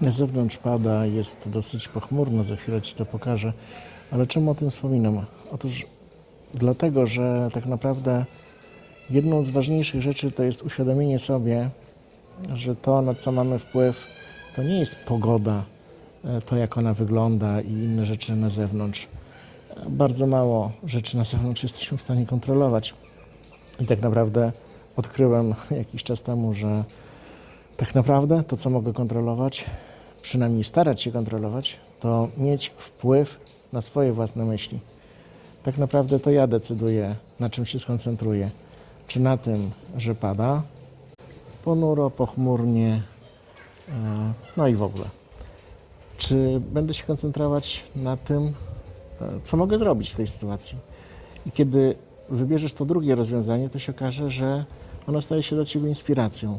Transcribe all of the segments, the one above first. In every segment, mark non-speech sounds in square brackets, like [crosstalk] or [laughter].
Na zewnątrz pada, jest dosyć pochmurno, za chwilę Ci to pokażę. Ale czemu o tym wspominam? Otóż dlatego, że tak naprawdę jedną z ważniejszych rzeczy to jest uświadomienie sobie, że to, na co mamy wpływ, to nie jest pogoda, e, to jak ona wygląda i inne rzeczy na zewnątrz. Bardzo mało rzeczy na zewnątrz jesteśmy w stanie kontrolować. I tak naprawdę odkryłem [laughs] jakiś czas temu, że tak naprawdę to, co mogę kontrolować, przynajmniej starać się kontrolować, to mieć wpływ na swoje własne myśli. Tak naprawdę to ja decyduję, na czym się skoncentruję. Czy na tym, że pada, ponuro, pochmurnie, e, no i w ogóle. Czy będę się koncentrować na tym, e, co mogę zrobić w tej sytuacji? I kiedy wybierzesz to drugie rozwiązanie, to się okaże, że ono staje się dla ciebie inspiracją,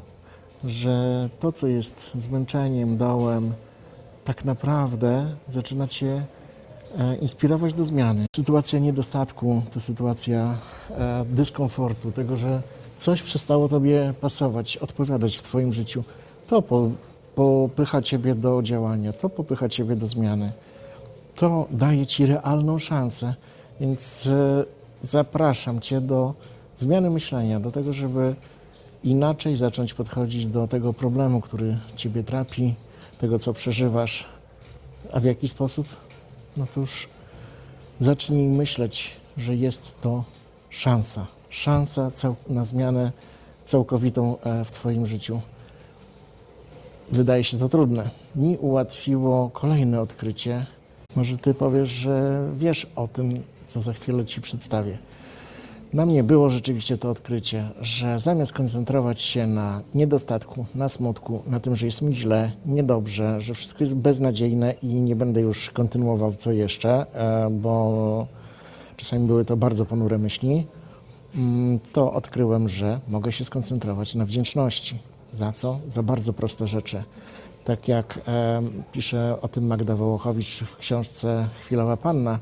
że to, co jest zmęczeniem, dołem, tak naprawdę zaczyna cię e, inspirować do zmiany. Sytuacja niedostatku to sytuacja e, dyskomfortu, tego, że coś przestało tobie pasować, odpowiadać w twoim życiu. To po, popycha ciebie do działania, to popycha ciebie do zmiany. To daje ci realną szansę, więc e, zapraszam cię do zmiany myślenia, do tego, żeby inaczej zacząć podchodzić do tego problemu, który ciebie trapi, tego, co przeżywasz. A w jaki sposób? No już zacznij myśleć, że jest to szansa. Szansa na zmianę całkowitą e, w Twoim życiu. Wydaje się to trudne. Mi ułatwiło kolejne odkrycie. Może Ty powiesz, że wiesz o tym, co za chwilę Ci przedstawię. Dla mnie było rzeczywiście to odkrycie, że zamiast koncentrować się na niedostatku, na smutku, na tym, że jest mi źle, niedobrze, że wszystko jest beznadziejne i nie będę już kontynuował co jeszcze, e, bo czasami były to bardzo ponure myśli, mm, to odkryłem, że mogę się skoncentrować na wdzięczności. Za co? Za bardzo proste rzeczy. Tak jak e, pisze o tym Magda Wołochowicz w książce Chwilowa Panna,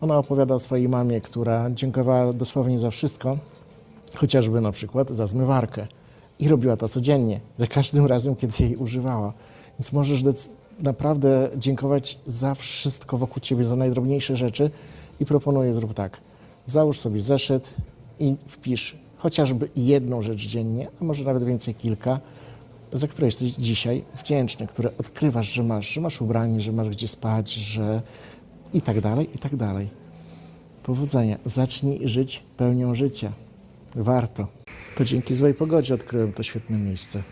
ona opowiada o swojej mamie, która dziękowała dosłownie za wszystko, chociażby na przykład za zmywarkę. I robiła to codziennie, za każdym razem, kiedy jej używała. Więc możesz naprawdę dziękować za wszystko wokół ciebie, za najdrobniejsze rzeczy. I proponuję, zrób tak. Załóż sobie zeszyt i wpisz chociażby jedną rzecz dziennie, a może nawet więcej kilka, za które jesteś dzisiaj wdzięczny, które odkrywasz, że masz, że masz ubranie, że masz gdzie spać, że i tak dalej, i tak dalej. Powodzenia. Zacznij żyć pełnią życia. Warto. To dzięki złej pogodzie odkryłem to świetne miejsce.